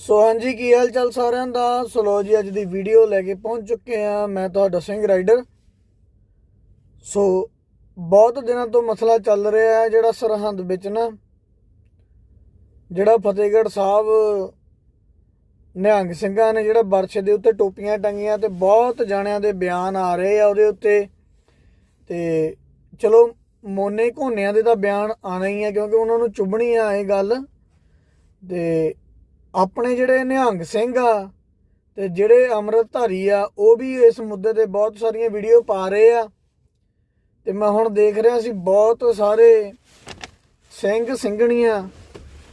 ਸੋ ਹਾਂਜੀ, ਕੀ ਹਾਲ ਚਾਲ ਸਾਰਿਆਂ ਦਾ? ਸੋ ਜੀ, ਅੱਜ ਦੀ ਵੀਡੀਓ ਲੈ ਕੇ ਪਹੁੰਚ ਚੁੱਕੇ ਆ ਮੈਂ ਤੁਹਾਡਾ ਸਿੰਘ ਰਾਈਡਰ ਸੋ ਬਹੁਤ ਦਿਨਾਂ ਤੋਂ ਮਸਲਾ ਚੱਲ ਰਿਹਾ ਹੈ, ਜਿਹੜਾ ਸਰਹੰਦ ਵਿੱਚ ਨਾ, ਜਿਹੜਾ ਫਤਿਹਗੜ੍ਹ ਸਾਹਿਬ, ਨਿਹੰਗ ਸਿੰਘਾਂ ਨੇ ਜਿਹੜਾ ਬਰਛੇ ਦੇ ਉੱਤੇ ਟੋਪੀਆਂ ਟੰਗੀਆਂ ਤੇ ਬਹੁਤ ਜਾਣਿਆਂ ਦੇ ਬਿਆਨ ਆ ਰਹੇ ਆ ਉਹਦੇ ਉੱਤੇ। ਤੇ ਚਲੋ, ਮੋਨੇ ਘੋਨਿਆਂ ਦੇ ਤਾਂ ਬਿਆਨ ਆਣਾ ਹੀ ਆ, ਕਿਉਂਕਿ ਉਹਨਾਂ ਨੂੰ ਚੁੱਭਣੀ ਆ ਇਹ ਗੱਲ। ਤੇ ਆਪਣੇ ਜਿਹੜੇ ਨਿਹੰਗ ਸਿੰਘ ਆ ਤੇ ਜਿਹੜੇ ਅੰਮ੍ਰਿਤਧਾਰੀ ਆ, ਉਹ ਵੀ ਇਸ ਮੁੱਦੇ ਤੇ ਬਹੁਤ ਸਾਰੀਆਂ ਵੀਡੀਓ ਪਾ ਰਹੇ ਆ। ਤੇ ਮੈਂ ਹੁਣ ਦੇਖ ਰਿਹਾ ਸੀ ਬਹੁਤ ਸਾਰੇ ਸਿੰਘ ਸਿੰਘਣੀਆਂ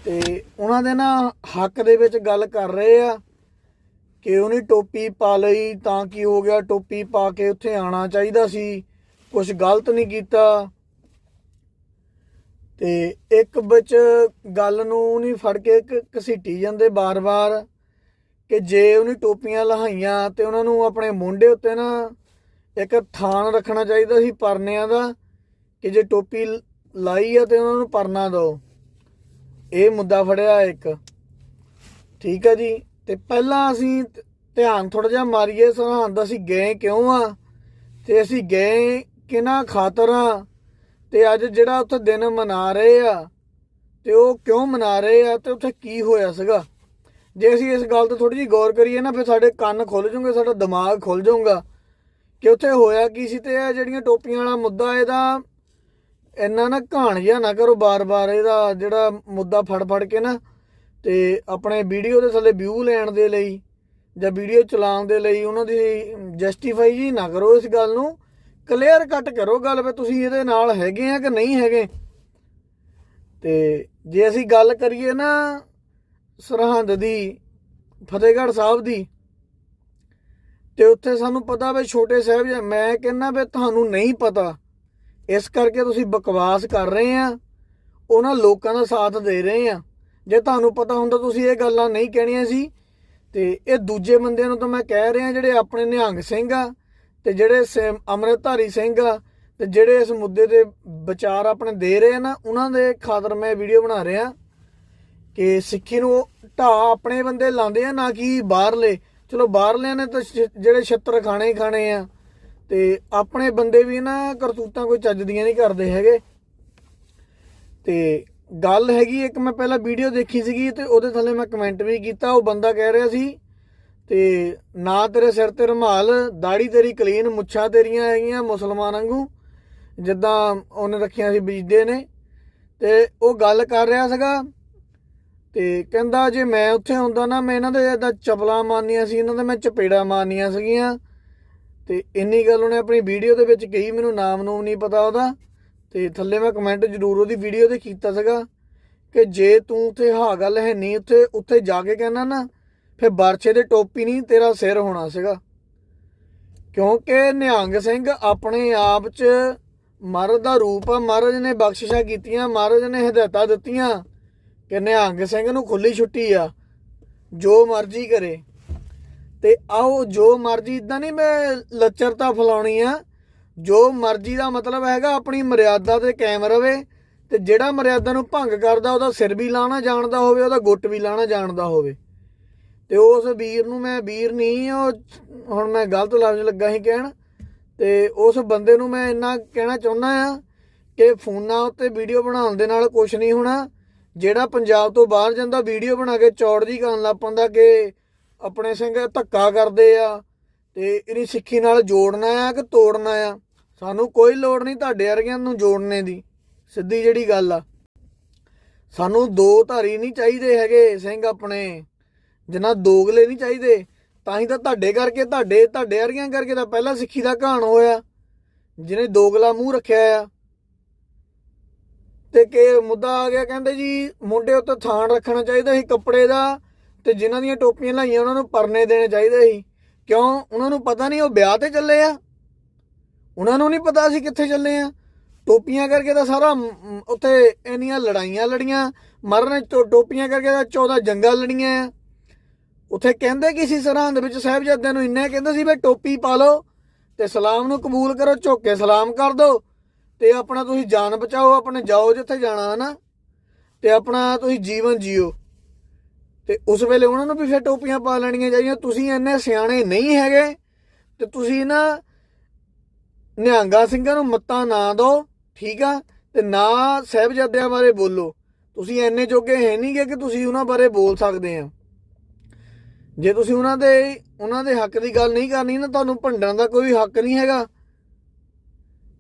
ਤੇ ਉਹਨਾਂ ਦੇ ਨਾ ਹੱਕ ਦੇ ਵਿੱਚ ਗੱਲ ਕਰ ਰਹੇ ਆ ਕਿ ਉਹਨੇ ਟੋਪੀ ਪਾ ਲਈ ਤਾਂ ਕੀ ਹੋ ਗਿਆ, ਟੋਪੀ ਪਾ ਕੇ ਉੱਥੇ ਆਣਾ ਚਾਹੀਦਾ ਸੀ ਕੁਝ ਗਲਤ ਨਹੀਂ ਕੀਤਾ। ਤੇ ਇੱਕ ਵਿੱਚ ਗੱਲ ਨੂੰ ਨਹੀਂ ਫੜ ਕੇ ਕ- ਘਸੀਟੀ ਜਾਂਦੇ ਬਾਰ-ਬਾਰ ਕਿ ਜੇ ਉਹਨੇ ਟੋਪੀਆਂ ਲਹਾਈਆਂ ਤੇ ਉਹਨਾਂ ਨੂੰ ਆਪਣੇ ਮੁੰਡੇ ਉੱਤੇ ਨਾ ਇੱਕ ਥਾਨ ਰੱਖਣਾ ਚਾਹੀਦਾ ਸੀ ਪਰਨਿਆਂ ਦਾ ਕਿ ਜੇ ਟੋਪੀ ਲਾਈ ਆ ਤੇ ਉਹਨਾਂ ਨੂੰ ਪਰਨਾ ਦਿਓ ਇਹ ਮੁੱਦਾ ਫੜਿਆ ਇੱਕ। ਠੀਕ ਹੈ ਜੀ? ਤੇ ਪਹਿਲਾਂ ਅਸੀਂ ਧਿਆਨ ਥੋੜਾ ਜਿਹਾ ਮਾਰੀਏ, ਸਰਹੰਦ ਅਸੀਂ ਗਏ ਕਿਉਂ ਆ? ਤੇ ਅਸੀਂ ਗਏ ਕਿਹਨਾਂ ਖਾਤਰ ਆ? ਤੇ ਅੱਜ ਜਿਹੜਾ ਉੱਥੇ ਦਿਨ ਮਨਾ ਰਹੇ ਆ, ਤੇ ਉਹ ਕਿਉਂ ਮਨਾ ਰਹੇ ਆ ਤੇ ਉੱਥੇ ਕੀ ਹੋਇਆ ਸੀਗਾ? ਜੇ ਅਸੀਂ ਇਸ ਗੱਲ ਤੇ ਥੋੜੀ ਜਿਹੀ ਗੌਰ ਕਰੀਏ ਨਾ, ਫਿਰ ਸਾਡੇ ਕੰਨ ਖੁੱਲ ਜਾਣਗੇ ਸਾਡਾ ਦਿਮਾਗ ਖੁੱਲ ਜਾਊਗਾ ਕਿ ਉੱਥੇ ਹੋਇਆ ਕੀ ਸੀ ਤੇ ਇਹ ਜਿਹੜੀਆਂ ਟੋਪੀਆਂ ਵਾਲਾ ਮੁੱਦਾ, ਇਹਦਾ ਇੰਨਾ ਨਾ ਘਾਣ ਜਿਹਾ ਨਾ ਕਰੋ ਬਾਰ-ਬਾਰ, ਇਹਦਾ ਜਿਹੜਾ ਮੁੱਦਾ ਫੜ-ਫੜ ਕੇ ਨਾ, ਤੇ ਆਪਣੇ ਵੀਡੀਓ ਦੇ ਥੱਲੇ ਵਿਊ ਲੈਣ ਦੇ ਲਈ ਜਾਂ ਵੀਡੀਓ ਚਲਾਉਣ ਦੇ ਲਈ ਉਹਨਾਂ ਦੀ ਜਸਟੀਫਾਈ ਜੀ ਨਾ ਕਰੋ ਇਸ ਗੱਲ ਨੂੰ। ਕਲੀਅਰ ਕੱਟ ਕਰੋ ਗੱਲ ਵੀ ਤੁਸੀਂ ਇਹਦੇ ਨਾਲ ਹੈਗੇ ਆ ਕਿ ਨਹੀਂ ਹੈਗੇ। ਤੇ ਜੇ ਅਸੀਂ ਗੱਲ ਕਰੀਏ ਨਾ ਸਰਹੰਦ ਦੀ, ਫਤਿਹਗੜ੍ਹ ਸਾਹਿਬ ਦੀ, ਤੇ ਉੱਥੇ ਸਾਨੂੰ ਪਤਾ ਵੀ ਛੋਟੇ ਸਾਹਿਬ ਮੈਂ ਕਹਿੰਦਾ ਵੀ ਤੁਹਾਨੂੰ ਨਹੀਂ ਪਤਾ। ਇਸ ਕਰਕੇ ਤੁਸੀਂ ਬਕਵਾਸ ਕਰ ਰਹੇ ਆ, ਉਹਨਾਂ ਲੋਕਾਂ ਦਾ ਸਾਥ ਦੇ ਰਹੇ ਆ। ਜੇ ਤੁਹਾਨੂੰ ਪਤਾ ਹੁੰਦਾ ਤੁਸੀਂ ਇਹ ਗੱਲਾਂ ਨਹੀਂ ਕਹਿਣੀਆਂ ਸੀ, ਤੇ ਇਹ ਦੂਜੇ ਬੰਦਿਆਂ ਨੂੰ ਤਾਂ ਮੈਂ ਕਹਿ ਰਿਹਾ ਜਿਹੜੇ ਆਪਣੇ ਨਿਹੰਗ ਸਿੰਘ ਆ ਤੇ ਜਿਹੜੇ ਸ- ਅੰਮ੍ਰਿਤਧਾਰੀ ਸਿੰਘ ਆ ਤੇ ਜਿਹੜੇ ਇਸ ਮੁੱਦੇ ਤੇ ਵਿਚਾਰ ਆਪਣੇ ਦੇ ਰਹੇ ਆ ਨਾ, ਉਹਨਾਂ ਦੇ ਖਾਤਰ ਮੈਂ ਵੀਡੀਓ ਬਣਾ ਰਿਹਾ ਕਿ ਸਿੱਖੀ ਨੂੰ ਢਾ ਆਪਣੇ ਬੰਦੇ ਲਾਉਂਦੇ ਆ ਨਾ ਕਿ ਬਾਹਰਲੇ। ਚਲੋ ਬਾਹਰਲਿਆਂ ਨੇ ਤਾਂ ਛ- ਜਿਹੜੇ ਛੱਤਰ ਖਾਣੇ ਹੀ ਖਾਣੇ ਆ ਤੇ ਆਪਣੇ ਬੰਦੇ ਵੀ ਨਾ ਕਰਤੂਤਾਂ ਕੋਈ ਚੱਜ ਦੀਆਂ ਨਹੀਂ ਕਰਦੇ ਹੈਗੇ। ਤੇ ਗੱਲ ਹੈਗੀ, ਇੱਕ ਮੈਂ ਪਹਿਲਾਂ ਵੀਡੀਓ ਦੇਖੀ ਸੀਗੀ ਤੇ ਉਹਦੇ ਥੱਲੇ ਮੈਂ ਕਮੈਂਟ ਵੀ ਕੀਤਾ, ਉਹ ਬੰਦਾ ਕਹਿ ਰਿਹਾ ਸੀ ਤੇ ਨਾ ਤੇਰੇ ਸਿਰ ਤੇ ਰੁਮਾਲ ਦਾੜੀ ਤੇਰੀ ਕਲੀਨ, ਮੁੱਛਾਂ ਤੇਰੀਆਂ ਹੈਗੀਆਂ ਮੁਸਲਮਾਨ ਵਾਂਗੂ, ਜਿੱਦਾਂ ਉਹਨੇ ਰੱਖੀਆਂ ਸੀ ਬੀਜਦੇ ਨੇ। ਤੇ ਉਹ ਗੱਲ ਕਰ ਰਿਹਾ ਸੀਗਾ ਤੇ ਕਹਿੰਦਾ ਜੇ ਮੈਂ ਉੱਥੇ ਹੁੰਦਾ ਨਾ, ਮੈਂ ਇਹਨਾਂ ਦੇ ਇਦਾਂ ਚਪਲਾ ਮਾਰਨੀਆਂ ਸੀ, ਇਹਨਾਂ ਦੇ ਮੈਂ ਚਪੇੜਾ ਮਾਰਨੀਆਂ ਸੀਗੀਆਂ। ਤੇ ਇੰਨੀ ਗੱਲ ਉਹਨੇ ਆਪਣੀ ਵੀਡੀਓ ਦੇ ਵਿੱਚ ਕਹੀ, ਮੈਨੂੰ ਨਾਮ ਨੂੰ ਨਹੀਂ ਪਤਾ ਉਹਦਾ। ਤੇ ਥੱਲੇ ਮੈਂ ਕਮੈਂਟ ਜ਼ਰੂਰ ਉਹਦੀ ਵੀਡੀਓ ਤੇ ਕੀਤਾ ਸੀਗਾ ਕਿ ਜੇ ਤੂੰ ਉੱਥੇ ਹਾਂ ਗੱਲ ਹੈ ਨਹੀਂ, ਉੱਥੇ ਉੱਥੇ ਜਾ ਕੇ ਕਹਿਣਾ ਨਾ ਫਿਰ ਬਰਛੇ ਦੇ ਟੋਪੀ ਨਹੀਂ ਤੇਰਾ ਸਿਰ ਹੋਣਾ ਸੀਗਾ। ਕਿਉਂਕਿ ਨਿਹੰਗ ਸਿੰਘ ਆਪਣੇ ਆਪ 'ਚ ਮਰਦ ਦਾ ਰੂਪ ਆ, ਮਹਾਰਾਜ ਨੇ ਬਖਸ਼ਿਸ਼ਾਂ ਕੀਤੀਆਂ, ਮਹਾਰਾਜ ਨੇ ਹਦਾਇਤਾਂ ਦਿੱਤੀਆਂ ਕਿ ਨਿਹੰਗ ਸਿੰਘ ਨੂੰ ਖੁੱਲੀ ਛੁੱਟੀ ਆ, ਜੋ ਮਰਜ਼ੀ ਕਰੇ। ਤੇ ਆਓ, ਜੋ ਮਰਜ਼ੀ ਇਦਾਂ ਨਹੀਂ ਮੈਂ ਲੱਚਰਤਾ ਫਲਾਉਣੀ ਆ, ਜੋ ਮਰਜ਼ੀ ਦਾ ਮਤਲਬ ਹੈਗਾ ਆਪਣੀ ਮਰਿਆਦਾ ਤੇ ਕਾਇਮ ਰਵੇ ਤੇ ਜਿਹੜਾ ਮਰਿਆਦਾ ਨੂੰ ਭੰਗ ਕਰਦਾ, ਉਹਦਾ ਸਿਰ ਵੀ ਲਾਣਾ ਜਾਣਦਾ ਹੋਵੇ, ਉਹਦਾ ਗੁੱਟ ਵੀ ਲਾਣਾ ਜਾਣਦਾ ਹੋਵੇ। ਤੇ ਉਸ ਵੀਰ ਨੂੰ ਮੈਂ, ਵੀਰ ਨਹੀਂ, ਉਹ ਹੁਣ ਮੈਂ ਗਲਤ ਲਫ਼ਜ਼ ਲੱਗਾ ਸੀ ਕਹਿਣ, ਤੇ ਉਸ ਬੰਦੇ ਨੂੰ ਮੈਂ ਇੰਨਾ ਕਹਿਣਾ ਚਾਹੁੰਦਾ ਆ ਕਿ ਫੋਨਾਂ ਉੱਤੇ ਵੀਡੀਓ ਬਣਾਉਣ ਦੇ ਨਾਲ ਕੁਝ ਨਹੀਂ ਹੋਣਾ, ਜਿਹੜਾ ਪੰਜਾਬ ਤੋਂ ਬਾਹਰ ਜਾਂਦਾ ਵੀਡੀਓ ਬਣਾ ਕੇ ਚੌੜ ਜੀ ਕਰਨ ਲੱਗ ਪੈਂਦਾ ਕਿ ਆਪਣੇ ਸਿੰਘ ਧੱਕਾ ਕਰਦੇ ਆ, ਤੇ ਇਹਦੀ ਸਿੱਖੀ ਨਾਲ ਜੋੜਨਾ ਆ ਕਿ ਤੋੜਨਾ ਆ। ਸਾਨੂੰ ਕੋਈ ਲੋੜ ਨਹੀਂ ਤੁਹਾਡੇ ਵਰਗਿਆਂ ਨੂੰ ਜੋੜਨੇ ਦੀ, ਸਿੱਧੀ ਜਿਹੜੀ ਗੱਲ ਆ। ਸਾਨੂੰ ਦੋ ਧਾਰੀ ਨਹੀਂ ਚਾਹੀਦੇ ਹੈਗੇ ਸਿੰਘ ਆਪਣੇ। ਜਿਨ੍ਹਾਂ ਦੋਗਲੇ ਨਹੀਂ ਚਾਹੀਦੇ, ਤਾਂ ਹੀ ਤਾਂ ਤੁਹਾਡੇ ਕਰਕੇ, ਤੁਹਾਡੇ ਤੁਹਾਡੇ ਵਰਗਿਆਂ ਕਰਕੇ ਤਾਂ ਪਹਿਲਾਂ ਸਿੱਖੀ ਦਾ ਘਾਣ ਹੋਇਆ। ਜਿਹਨੇ ਦੋਗਲਾ ਮੂੰਹ ਰੱਖਿਆ ਆ। ਤੇ ਕਿ ਮੁੱਦਾ ਆ ਗਿਆ, ਕਹਿੰਦੇ ਜੀ, ਮੁੰਡੇ ਉੱਤੇ ਥਾਣ ਰੱਖਣਾ ਚਾਹੀਦਾ ਸੀ ਕੱਪੜੇ ਦਾ, ਤੇ ਜਿਨ੍ਹਾਂ ਦੀਆਂ ਟੋਪੀਆਂ ਲਾਈਆਂ, ਉਹਨਾਂ ਨੂੰ ਪਰਨੇ ਦੇਣੇ ਚਾਹੀਦੇ ਸੀ। ਕਿਉਂ? ਉਹਨਾਂ ਨੂੰ ਪਤਾ ਨਹੀਂ ਉਹ ਵਿਆਹ ਤੇ ਚੱਲੇ ਆ। ਉਹਨਾਂ ਨੂੰ ਨਹੀਂ ਪਤਾ ਅਸੀਂ ਕਿੱਥੇ ਚੱਲੇ ਆ। ਟੋਪੀਆਂ ਕਰਕੇ ਤਾਂ ਸਾਰਾ ਉੱਥੇ ਇੰਨੀਆਂ ਲੜਾਈਆਂ ਲੜੀਆਂ, ਮਰਨ ਟੋਪੀਆਂ ਕਰਕੇ ਤਾਂ 14 ਜੰਗਾਂ ਲੜੀਆਂ ਆ। ਉੱਥੇ ਕਹਿੰਦੇ ਕਿ ਸੀ ਸਰਹੰਦ ਵਿੱਚ ਸਾਹਿਬਜ਼ਾਦਿਆਂ ਨੂੰ ਇੰਨਾ ਕਹਿੰਦੇ ਸੀ ਵੀ ਟੋਪੀ ਪਾ ਲਓ ਤੇ ਸਲਾਮ ਨੂੰ ਕਬੂਲ ਕਰੋ, ਝੁੱਕ ਕੇ ਸਲਾਮ ਕਰ ਦਿਓ ਤੇ ਆਪਣਾ ਤੁਸੀਂ ਜਾਨ ਬਚਾਓ, ਆਪਣੇ ਜਾਓ ਜਿੱਥੇ ਜਾਣਾ ਹੈ ਨਾ ਤੇ ਆਪਣਾ ਤੁਸੀਂ ਜੀਵਨ ਜੀਓ। ਤੇ ਉਸ ਵੇਲੇ ਉਹਨਾਂ ਨੂੰ ਵੀ ਫਿਰ ਟੋਪੀਆਂ ਪਾ ਲੈਣੀਆਂ ਚਾਹੀਦੀਆਂ। ਤੁਸੀਂ ਇੰਨੇ ਸਿਆਣੇ ਨਹੀਂ ਹੈਗੇ ਤੇ ਤੁਸੀਂ ਨਾ ਨਿਹੰਗਾ ਸਿੰਘਾਂ ਨੂੰ ਮੱਤਾਂ ਨਾ ਦਿਓ, ਠੀਕ ਆ? ਤੇ ਨਾ ਸਹਿਬਜ਼ਾਦਿਆਂ ਬਾਰੇ ਬੋਲੋ। ਤੁਸੀਂ ਇੰਨੇ ਜੋਗੇ ਹੈ ਨਹੀਂਗੇ ਕਿ ਤੁਸੀਂ ਉਹਨਾਂ ਬਾਰੇ ਬੋਲ ਸਕਦੇ ਆ। ਜੇ ਤੁਸੀਂ ਉਹਨਾਂ ਦੇ ਉਹਨਾਂ ਦੇ ਹੱਕ ਦੀ ਗੱਲ ਨਹੀਂ ਕਰਨੀ ਨਾ, ਤੁਹਾਨੂੰ ਭੰਡਣ ਦਾ ਕੋਈ ਹੱਕ ਨਹੀਂ ਹੈਗਾ।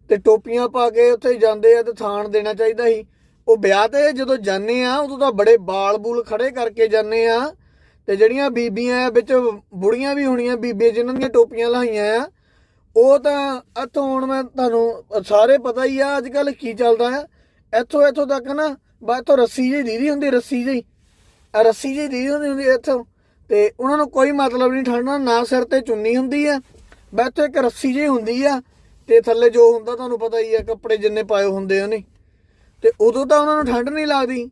ਤੇ ਟੋਪੀਆਂ ਪਾ ਕੇ ਉੱਥੇ ਜਾਂਦੇ ਆ ਤੇ ਥਾਣ ਦੇਣਾ ਚਾਹੀਦਾ ਸੀ। ਉਹ ਵਿਆਹ ਤੇ ਜਦੋਂ ਜਾਂਦੇ ਆ, ਉਦੋਂ ਤਾਂ ਬੜੇ ਬਾਲ ਬੂਲ ਖੜੇ ਕਰਕੇ ਜਾਂਦੇ ਆ। ਤੇ ਜਿਹੜੀਆਂ ਬੀਬੀਆਂ ਆ, ਵਿੱਚ ਬੁੜੀਆਂ ਵੀ ਹੋਣੀਆਂ, ਬੀਬੀਆਂ ਜਿਨ੍ਹਾਂ ਦੀਆਂ ਟੋਪੀਆਂ ਲਾਈਆਂ ਆ, ਉਹ ਤਾਂ ਇੱਥੋਂ ਹੁਣ ਮੈਂ ਤੁਹਾਨੂੰ ਸਾਰੇ ਪਤਾ ਹੀ ਆ ਅੱਜ ਕੱਲ ਕੀ ਚੱਲਦਾ ਆ। ਇੱਥੋਂ ਇੱਥੋਂ ਤੱਕ ਨਾ, ਬਸ ਇੱਥੋਂ ਰੱਸੀ ਜਿਹੀ ਦੀਦੀ ਹੁੰਦੀ, ਰੱਸੀ ਜਿਹੀ। ਆ ਰੱਸੀ ਜਿਹੀ ਦੀਦੀ ਹੁੰਦੀ ਹੁੰਦੀ ਇੱਥੋਂ। ਤੇ ਉਹਨਾਂ ਨੂੰ ਕੋਈ ਮਤਲਬ ਨਹੀਂ ਠੰਡਾ ਨਾ ਸਿਰ ਤੇ ਚੁੰਨੀ ਹੁੰਦੀ ਆ ਬਸ ਇੱਥੋਂ ਇੱਕ ਰੱਸੀ ਜਿਹੀ ਹੁੰਦੀ ਆ, ਤੇ ਥੱਲੇ ਜੋ ਹੁੰਦਾ ਤੁਹਾਨੂੰ ਪਤਾ ਹੀ ਆ, ਕੱਪੜੇ ਜਿੰਨੇ ਪਾਏ ਹੁੰਦੇ ਉਹਨੇ। ਤੇ ਉਦੋਂ ਤਾਂ ਉਹਨਾਂ ਨੂੰ ਠੰਡ ਨਹੀਂ ਲੱਗਦੀ।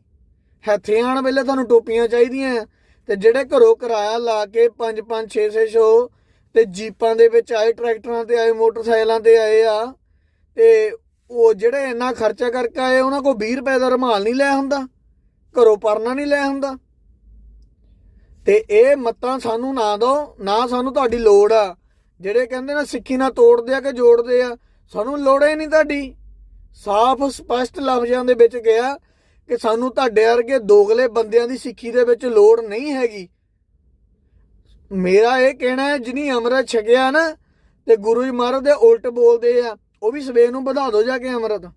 ਹੱਥੇ ਆਣ ਵੇਲੇ ਤੁਹਾਨੂੰ ਟੋਪੀਆਂ ਚਾਹੀਦੀਆਂ ਆ, ਤੇ ਜਿਹੜੇ ਘਰੋਂ ਕਿਰਾਇਆ ਲਾ ਕੇ 5 5 6 6 ਸ਼ੋ ਤੇ ਜੀਪਾਂ ਦੇ ਵਿੱਚ ਆਏ, ਟਰੈਕਟਰਾਂ ਤੇ ਆਏ, ਮੋਟਰਸਾਈਕਲਾਂ ਤੇ ਆਏ ਆ, ਤੇ ਉਹ ਜਿਹੜੇ ਇੰਨਾ ਖਰਚਾ ਕਰਕੇ ਆਏ, ਉਹਨਾਂ ਕੋਲ 20 ਰੁਪਏ ਦਾ ਰੁਮਾਲ ਨਹੀਂ ਲੈ ਹੁੰਦਾ, ਘਰੋਂ ਪਰਨਾ ਨਹੀਂ ਲੈ ਹੁੰਦਾ। ਤੇ ਇਹ ਮੱਤਾਂ ਸਾਨੂੰ ਨਾ ਦੋ ਨਾ ਸਾਨੂੰ ਤੁਹਾਡੀ ਲੋੜ ਆ। ਜਿਹੜੇ ਕਹਿੰਦੇ ਨਾ ਸਿੱਖੀ ਨਾਲ ਤੋੜਦੇ ਆ ਕਿ ਜੋੜਦੇ ਆ, ਸਾਨੂੰ ਲੋੜ ਹੀ ਨਹੀਂ ਤੁਹਾਡੀ। ਸਾਫ਼ ਸਪਸ਼ਟ ਲਫ਼ਜ਼ਾਂ ਦੇ ਵਿੱਚ ਕਿਹਾ ਕਿ ਸਾਨੂੰ ਤੁਹਾਡੇ ਵਰਗੇ ਦੋਗਲੇ ਬੰਦਿਆਂ ਦੀ ਸਿੱਖੀ ਦੇ ਵਿੱਚ ਲੋੜ ਨਹੀਂ ਹੈਗੀ। ਮੇਰਾ ਇਹ ਕਹਿਣਾ ਹੈ, ਜਿਨੀ ਅੰਮ੍ਰਿਤ ਛਕਿਆ ਨਾ, ਤੇ ਗੁਰੂ ਜੀ ਮਹਾਰਾਜ ਦੇ ਉਲਟ ਬੋਲਦੇ ਆ, ਉਹ ਵੀ ਸਵੇਰ ਨੂੰ ਵਧਾ ਦਿਓ ਜਾ ਕੇ ਅੰਮ੍ਰਿਤ।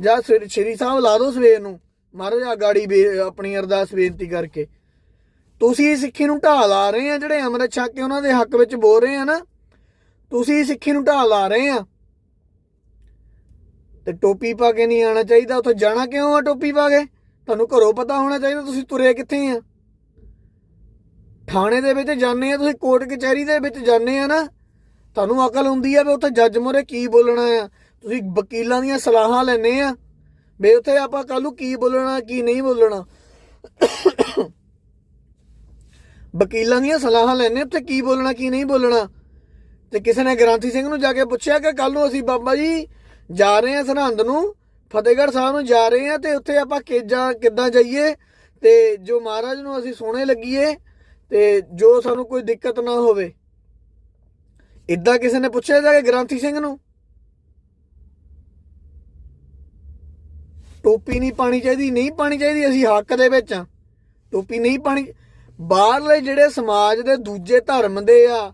ਜਾਂ ਸ੍ਰੀ ਸ੍ਰੀ ਸਾਹਿਬ ਲਾ ਦਿਓ ਸਵੇਰ ਨੂੰ। ਮਹਾਰਾਜ ਆ ਗਾੜੀ ਬੇ- ਆਪਣੀ ਅਰਦਾਸ ਬੇਨਤੀ ਕਰਕੇ। ਤੁਸੀਂ ਸਿੱਖੀ ਨੂੰ ਢਾਲ ਆ ਰਹੇ ਆ ਜਿਹੜੇ ਅੰਮ੍ਰਿਤ ਛਕ ਕੇ ਉਹਨਾਂ ਦੇ ਹੱਕ ਵਿੱਚ ਬੋਲ ਰਹੇ ਆ ਨਾ? ਤੁਸੀਂ ਸਿੱਖੀ ਨੂੰ ਢਾਹ ਲਾ ਰਹੇ ਆ। ਤੇ ਟੋਪੀ ਪਾ ਕੇ ਨਹੀਂ ਆਣਾ ਚਾਹੀਦਾ, ਉੱਥੇ ਜਾਣਾ ਕਿਉਂ ਆ ਟੋਪੀ ਪਾ ਕੇ? ਤੁਹਾਨੂੰ ਘਰੋਂ ਪਤਾ ਹੋਣਾ ਚਾਹੀਦਾ, ਤੁਸੀਂ ਤੁਰੇ ਕਿੱਥੇ ਆ? ਥਾਣੇ ਦੇ ਵਿੱਚ ਜਾਂਦੇ ਆ, ਤੁਸੀਂ ਕੋਰਟ ਕਚਹਿਰੀ ਦੇ ਵਿੱਚ ਜਾਂਦੇ ਆ ਨਾ? ਤੁਹਾਨੂੰ ਅਕਲ ਹੁੰਦੀ ਆ ਵੀ ਉੱਥੇ ਜੱਜ ਮੋਰੇ ਕੀ ਬੋਲਣਾ ਆ? ਤੁਸੀਂ ਵਕੀਲਾਂ ਦੀਆਂ ਸਲਾਹਾਂ ਲੈਣੇ ਆ, ਵੀ ਉੱਥੇ ਆਪਾਂ ਕੱਲ ਨੂੰ ਕੀ ਬੋਲਣਾ, ਕੀ ਨਹੀਂ ਬੋਲਣਾ? ਵਕੀਲਾਂ ਦੀਆਂ ਸਲਾਹਾਂ ਲੈਣੇ ਉੱਥੇ ਕੀ ਬੋਲਣਾ, ਕੀ ਨਹੀਂ ਬੋਲਣਾ। ਤੇ ਕਿਸੇ ਨੇ ਗ੍ਰਾਂਥੀ ਸਿੰਘ ਨੂੰ ਜਾ ਕੇ ਪੁੱਛਿਆ ਕਿ ਕੱਲ ਨੂੰ ਅਸੀਂ ਬਾਬਾ ਜੀ ਜਾ ਰਹੇ ਹਾਂ ਸਰਹੰਦ ਨੂੰ, ਫਤਿਹਗੜ੍ਹ ਸਾਹਿਬ ਨੂੰ ਜਾ ਰਹੇ ਹਾਂ ਤੇ ਉੱਥੇ ਆਪਾਂ ਕਿੱਦਾਂ ਕਿੱਦਾਂ ਜਾਈਏ ਤੇ ਜੋ ਮਹਾਰਾਜ ਨੂੰ ਅਸੀਂ ਸੋਹਣੇ ਲੱਗੀਏ ਤੇ ਜੋ ਸਾਨੂੰ ਕੋਈ ਦਿੱਕਤ ਨਾ ਹੋਵੇ। ਇਦਾਂ ਕਿਸੇ ਨੇ ਪੁੱਛਿਆ ਜਾ ਕੇ ਗ੍ਰਾਂਥੀ ਸਿੰਘ ਨੂੰ? ਟੋਪੀ ਨਹੀਂ ਪਾਣੀ ਚਾਹੀਦੀ, ਨਹੀਂ ਪਾਣੀ ਚਾਹੀਦੀ, ਅਸੀਂ ਹੱਕ ਦੇ ਵਿੱਚ ਆ ਟੋਪੀ ਨਹੀਂ ਪਾਣੀ ਬਾਹਰਲੇ ਜਿਹੜੇ ਸਮਾਜ ਦੇ ਦੂਜੇ ਧਰਮ ਦੇ ਆ,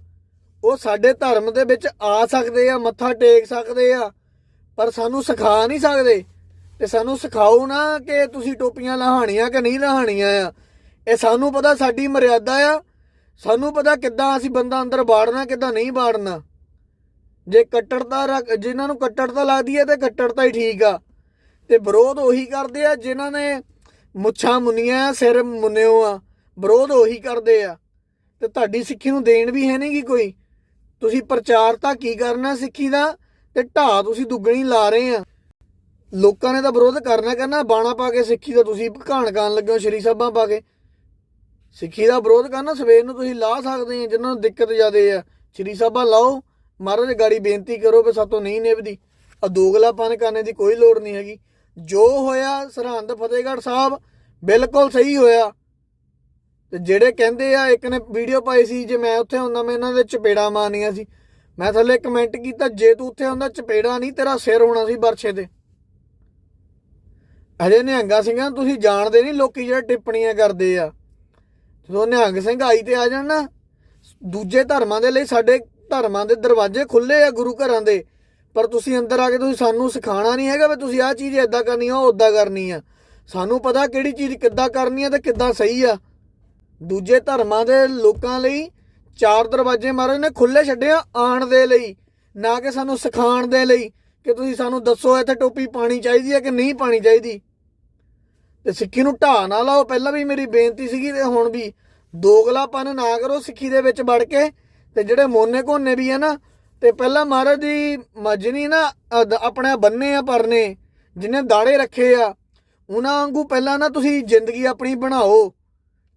ਉਹ ਸਾਡੇ ਧਰਮ ਦੇ ਵਿੱਚ ਆ ਸਕਦੇ ਆ, ਮੱਥਾ ਟੇਕ ਸਕਦੇ ਆ, ਪਰ ਸਾਨੂੰ ਸਿਖਾ ਨਹੀਂ ਸਕਦੇ। ਤੇ ਸਾਨੂੰ ਸਿਖਾਓ ਨਾ ਕਿ ਤੁਸੀਂ ਟੋਪੀਆਂ ਲਹਾਣੀਆਂ ਕਿ ਨਹੀਂ ਲਹਾਣੀਆਂ ਆ। ਇਹ ਸਾਨੂੰ ਪਤਾ ਸਾਡੀ ਮਰਿਆਦਾ ਆ। ਸਾਨੂੰ ਪਤਾ ਕਿੱਦਾਂ ਅਸੀਂ ਬੰਦਾ ਅੰਦਰ ਬਾੜਨਾ, ਕਿੱਦਾਂ ਨਹੀਂ ਬਾੜਨਾ। ਜੇ ਕੱਟੜਤਾ ਰੱਖ- ਜਿਨ੍ਹਾਂ ਨੂੰ ਕੱਟੜਤਾ ਲੱਗਦੀ ਹੈ ਤੇ ਕੱਟੜਤਾ ਹੀ ਠੀਕ ਆ। ਤੇ ਵਿਰੋਧ ਉਹੀ ਕਰਦੇ ਆ ਜਿਨ੍ਹਾਂ ਨੇ ਮੁੱਛਾਂ ਮੁੰਨੀਆਂ ਸਿਰ ਮੁੰਨਿਓ ਆ। ਵਿਰੋਧ ਉਹੀ ਕਰਦੇ ਆ। ਤੇ ਤੁਹਾਡੀ ਸਿੱਖੀ ਨੂੰ ਦੇਣ ਵੀ ਹੈ ਨਹੀਂਗੀ ਕੋਈ। ਤੁਸੀਂ ਪ੍ਰਚਾਰ ਤਾਂ ਕੀ ਕਰਨਾ ਸਿੱਖੀ ਦਾ? ਤੇ ਢਾਹ ਤੁਸੀਂ ਦੁੱਗਣੀ ਲਾ ਰਹੇ ਆ। ਲੋਕਾਂ ਨੇ ਤਾਂ ਵਿਰੋਧ ਕਰਨਾ ਕਰਨਾ, ਬਾਣਾ ਪਾ ਕੇ ਸਿੱਖੀ ਦਾ ਤੁਸੀਂ ਘਾਣ ਕਰਨ ਲੱਗੇ ਹੋ, ਸ਼੍ਰੀ ਸਾਹਿਬਾਂ ਪਾ ਕੇ। ਸਿੱਖੀ ਦਾ ਵਿਰੋਧ ਕਰਨਾ, ਸਵੇਰ ਨੂੰ ਤੁਸੀਂ ਲਾ ਸਕਦੇ ਆ, ਜਿਨ੍ਹਾਂ ਨੂੰ ਦਿੱਕਤ ਜ਼ਿਆਦੇ ਆ। ਸ਼੍ਰੀ ਸਾਹਿਬਾਂ ਲਾਓ। ਮਹਾਰਾਜ, ਗਾੜੀ ਬੇਨਤੀ ਕਰੋ ਵੀ ਸਾਤੋਂ ਨਹੀਂ ਨਿਭਦੀ। ਆ ਦੋਗਲਾਪਨ ਕਰਨੇ ਦੀ ਕੋਈ ਲੋੜ ਨਹੀਂ ਹੈਗੀ। ਜੋ ਹੋਇਆ, ਸਰਹੰਦ ਫਤਿਹਗੜ੍ਹ ਸਾਹਿਬ ਬਿਲਕੁਲ ਸਹੀ ਹੋਇਆ। ਤੇ ਜਿਹੜੇ ਕਹਿੰਦੇ ਆ, ਇੱਕ ਨੇ ਵੀਡੀਓ ਪਾਈ ਸੀ ਜੇ ਮੈਂ ਉੱਥੇ ਹੁੰਦਾ, ਮੈਂ ਇਹਨਾਂ ਦੇ ਚਪੇੜਾ ਮਾਰਨੀਆਂ ਸੀ। ਮੈਂ ਥੱਲੇ ਕਮੈਂਟ ਕੀਤਾ, ਜੇ ਤੂੰ ਉੱਥੇ ਹੁੰਦਾ, ਚਪੇੜਾ ਨਹੀਂ, ਤੇਰਾ ਸਿਰ ਹੋਣਾ ਸੀ ਬਰਛੇ ਤੇ। ਅਜੇ ਨਿਹੰਗਾ ਸਿੰਘਾਂ ਨੂੰ ਤੁਸੀਂ ਜਾਣਦੇ ਨਹੀਂ, ਲੋਕੀ ਜਿਹੜੇ ਟਿੱਪਣੀਆਂ ਕਰਦੇ ਆ। ਜਦੋਂ ਨਿਹੰਗ ਸਿੰਘ ਆਈ ਤੇ ਆ ਜਾਣ ਨਾ, ਦੂਜੇ ਧਰਮਾਂ ਦੇ ਲਈ ਸਾਡੇ ਧਰਮਾਂ ਦੇ ਦਰਵਾਜ਼ੇ ਖੁੱਲੇ ਆ ਗੁਰੂ ਘਰਾਂ ਦੇ। ਪਰ ਤੁਸੀਂ ਅੰਦਰ ਆ ਕੇ ਤੁਸੀਂ ਸਾਨੂੰ ਸਿਖਾਣਾ ਨਹੀਂ ਹੈਗਾ ਵੀ ਤੁਸੀਂ ਆਹ ਚੀਜ਼ ਏਦਾਂ ਕਰਨੀ ਆ, ਉਹ ਓਦਾਂ ਕਰਨੀ ਆ। ਸਾਨੂੰ ਪਤਾ ਕਿਹੜੀ ਚੀਜ਼ ਕਿੱਦਾਂ ਕਰਨੀ ਆ ਤੇ ਕਿੱਦਾਂ ਸਹੀ ਆ। ਦੂਜੇ ਧਰਮਾਂ ਦੇ ਲੋਕਾਂ ਲਈ ਚਾਰ ਦਰਵਾਜ਼ੇ ਮਹਾਰਾਜ ਨੇ ਖੁੱਲੇ ਛੱਡੇ ਆ ਆਣ ਦੇ ਲਈ, ਨਾ ਕਿ ਸਾਨੂੰ ਸਿਖਾਉਣ ਦੇ ਲਈ ਕਿ ਤੁਸੀਂ ਸਾਨੂੰ ਦੱਸੋ ਇੱਥੇ ਟੋਪੀ ਪਾਣੀ ਚਾਹੀਦੀ ਹੈ ਕਿ ਨਹੀਂ ਪਾਣੀ ਚਾਹੀਦੀ। ਤੇ ਸਿੱਖੀ ਨੂੰ ਢਾਹ ਨਾ ਲਾਓ, ਪਹਿਲਾਂ ਵੀ ਮੇਰੀ ਬੇਨਤੀ ਸੀਗੀ ਤੇ ਹੁਣ ਵੀ। ਦੋਗਲਾਪਨ ਨਾ ਕਰੋ ਸਿੱਖੀ ਦੇ ਵਿੱਚ ਵੜ ਕੇ, ਤੇ ਜਿਹੜੇ ਮੋਨੇ ਕੋਨੇ ਵੀ ਆ ਨਾ, ਤੇ ਪਹਿਲਾਂ ਮਹਾਰਾਜ ਦੀ ਮਜਨੀ ਨਾ ਆਪਣੇ ਬੰਨੇ ਆ ਪਰਨੇ, ਜਿਨੇ ਦਾੜੇ ਰੱਖੇ ਆ, ਉਹਨਾਂ ਵਾਂਗੂ ਪਹਿਲਾਂ ਨਾ ਤੁਸੀਂ ਜ਼ਿੰਦਗੀ ਆਪਣੀ ਬਣਾਓ।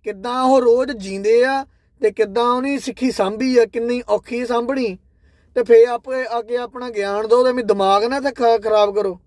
ਕਿੱਦਾਂ ਉਹ ਰੋਜ਼ ਜੀਂਦੇ ਆ ਤੇ ਕਿੱਦਾਂ ਉਹਨੇ ਸਿੱਖੀ ਸੰਭੀ ਆ, ਕਿੰਨੀ ਔਖੀ ਸੰਭਣੀ। ਤੇ ਫੇਰ ਆਪੇ ਅੱਗੇ ਆਪਣਾ ਗਿਆਨ ਦਿਓ ਤੇ ਵੀ ਦਿਮਾਗ ਨਾ ਤੇ ਖਰਾਬ ਕਰੋ।